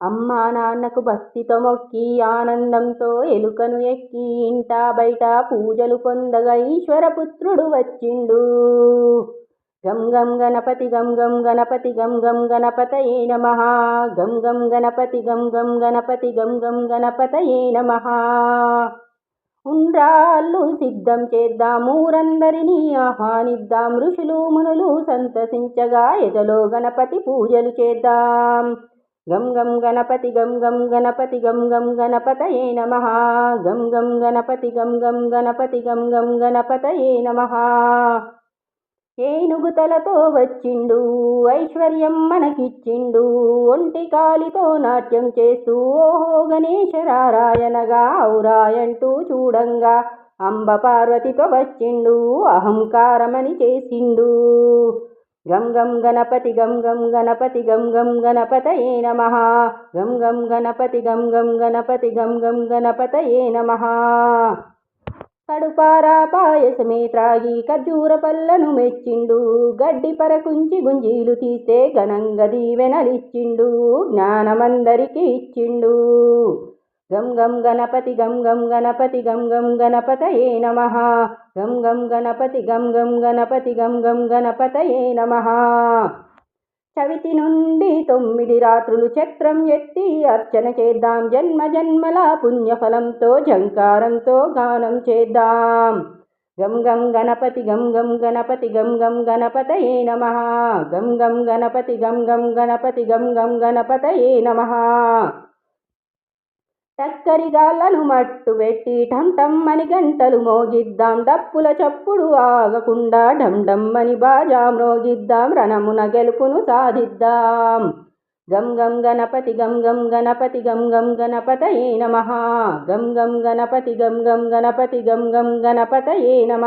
అమ్మా నాన్నకు భక్తితో మొక్కి ఆనందంతో ఎలుకను ఎక్కి ఇంటా బయట పూజలు పొందగా ఈశ్వరపుత్రుడు వచ్చిండు. గం గం గణపతి గం గం గణపతి గం గం గణపతయే నమ. గం గం గణపతి గం గం గణపతి గం గం గణపతయే నమ. ఉండ్రాళ్ళు సిద్ధం చేద్దాం ఊరందరినీ ఆహ్వానిద్దాం ఋషులు మునులు సంతసించగా ఎదలో గణపతి పూజలు చేద్దాం. గం గం గణపతి గం గం గణపతి గం గం గణపతయే నమ. గం గం గణపతి గం గం గణపతి గం గం గణపతయే నమ. ఏనుగుతలతో వచ్చిండు ఐశ్వర్యం మనకిచ్చిండు ఒంటి కాలితో నాట్యం చేస్తూ ఓహో గణేశరారాయణగా ఔరాయంటూ చూడంగా అంబ పార్వతితో వచ్చిండు అహంకారమని చేసిండు. గం గం గణపతి గం గం గణపతి గం గం గణపతయే నమ. గం గం గణపతి గం గం గణపతి గం గం గణపతయే నమ. కడుపారా పాయసమే త్రాగి ఖర్జూర పళ్ళను మెచ్చిండు. గడ్డి పరకుంచి గుంజీలు తీస్తే ఘనంగా దీవెనలిచ్చిండు. జ్ఞానమందరికి ఇచ్చిండు. గం గం గణపతి గం గం గణపతి గం గం గణపతయే నమ గం గం గణపతి గం గం గణపతి గం గం గణపతయే నమ చవితి నుండి తొమ్మిది రాత్రులు చక్రం ఎత్తి అర్చన చేద్దాం జన్మ జన్మల పుణ్యఫలంతో జంకారంతో గానం చేద్దాం గం గం గణపతి గం గం గణపతి గం గం గణపతయే నమ గం గం గణపతి గం గం గణపతి గం గం గణపతయే నమ టక్కరిగాళ్ళను మట్టు పెట్టి ఠం టమ్మని గంటలు మోగిద్దాం. డప్పుల చప్పుడు ఆగకుండా ఢం డమ్మని బాజా మ్రోగిద్దాం. రణమున గెలుపును సాధిద్దాం. గం గం గణపతి గం గం గణపతి గం గం గణపతయే నమ. గం గం గణపతి గం గం గణపతి గం గం గణపతయే నమ.